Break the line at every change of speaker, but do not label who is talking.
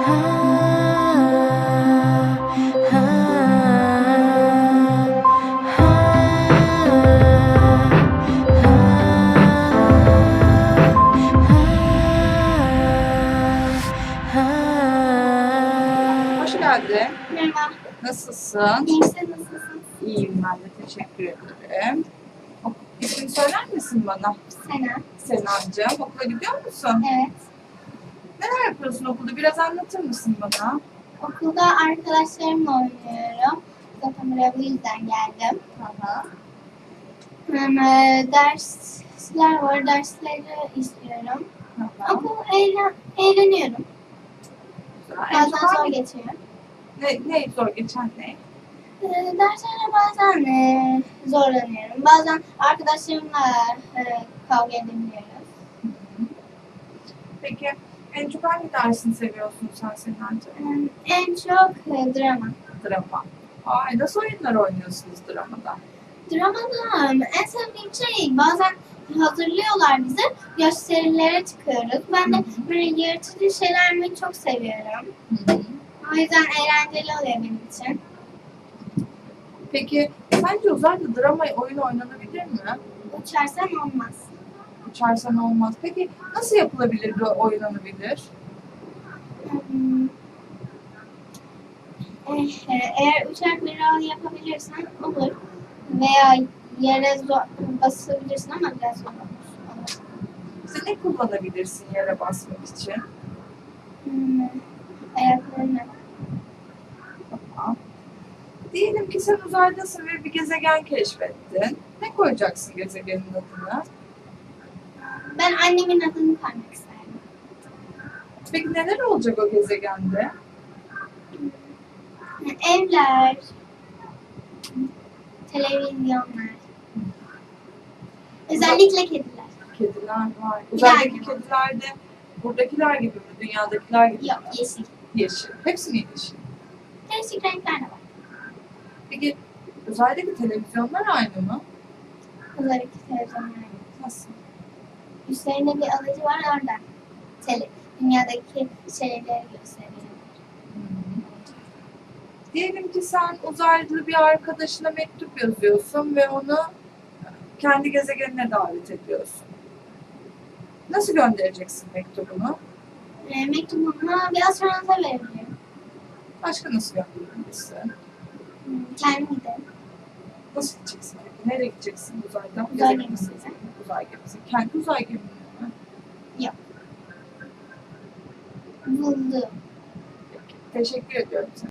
Hoş geldin.
Merhaba.
Nasılsın?
İyi misin? Nasılsın?
İyiyim ben de teşekkür ederim. İsmini söyler misin bana?
Sena.
Senancığım. Okula gidiyor musun?
Evet.
Yapıyorsun okulda? Biraz anlatır mısın bana?
Okulda arkadaşlarımla oynuyorum. Zaten buraya bu yüzden geldim.
Aha.
E, dersler var. Dersleri istiyorum.
Aha.
Okul eğlen, eğleniyorum. Bazen zor geçiyor.
Ne, ne zor geçen ne?
E, derslerde bazen e, zorlanıyorum. Bazen arkadaşlarımla e, kavga edebiliyoruz.
Peki en çok hangi dersini seviyorsun sen Senancığım?
En çok e, drama.
Drama. Ay nasıl oyunlar oynuyorsunuz dramada?
Dramada en sevdiğim şey bazen hazırlıyorlar bizi gösterilere çıkıyoruz. Ben de böyle yırtıcı şeyler mi çok seviyorum.
Hı hı.
O yüzden eğlenceli oluyor benim için.
Peki sence uzayda drama oyun oynanabilir mi?
Uçarsan olmaz.
Uçarsan olmaz. Peki nasıl yapılabilir bir oynanabilir?
Hmm. Eh, Eğer uçak bir yapabilirsen olur. Veya yere zor, basabilirsin ama biraz zor olur.
Sen ne kullanabilirsin yere basmak için?
Hmm. Ayaklarını.
Tamam. Diyelim ki sen uzaydasın ve bir gezegen keşfettin. Ne koyacaksın gezegenin adını?
Ben annemin adını koymak isterdim.
Peki neler olacak o gezegende?
Evler, televizyonlar, özellikle kediler.
Kediler var. Uzaydaki kediler de buradakiler gibi mi? Dünyadakiler gibi
Yok,
mi?
yeşil.
Yeşil. Hepsi mi yeşil?
Değişik renkler de var.
Peki uzaydaki televizyonlar aynı mı?
Özellikle televizyonlar.
Nasıl?
Üstlerinde bir alıcı var oradan. Tele, dünyadaki şeyleri gösteriyor.
Diyelim ki sen uzaylı bir arkadaşına mektup yazıyorsun ve onu kendi gezegenine davet ediyorsun. Nasıl göndereceksin mektubunu?
E, mektubumu bir astronota veriliyor.
Başka nasıl gönderebilirsin?
Hmm, Kendim giderim.
Nasıl gideceksin? Nereye gideceksin uzaydan?
Uzay
Gezegen
gemisi.
mi? Uzay gemisi. Kendi uzay gemini mi?
Buldum.
Peki. Teşekkür ediyorum sana.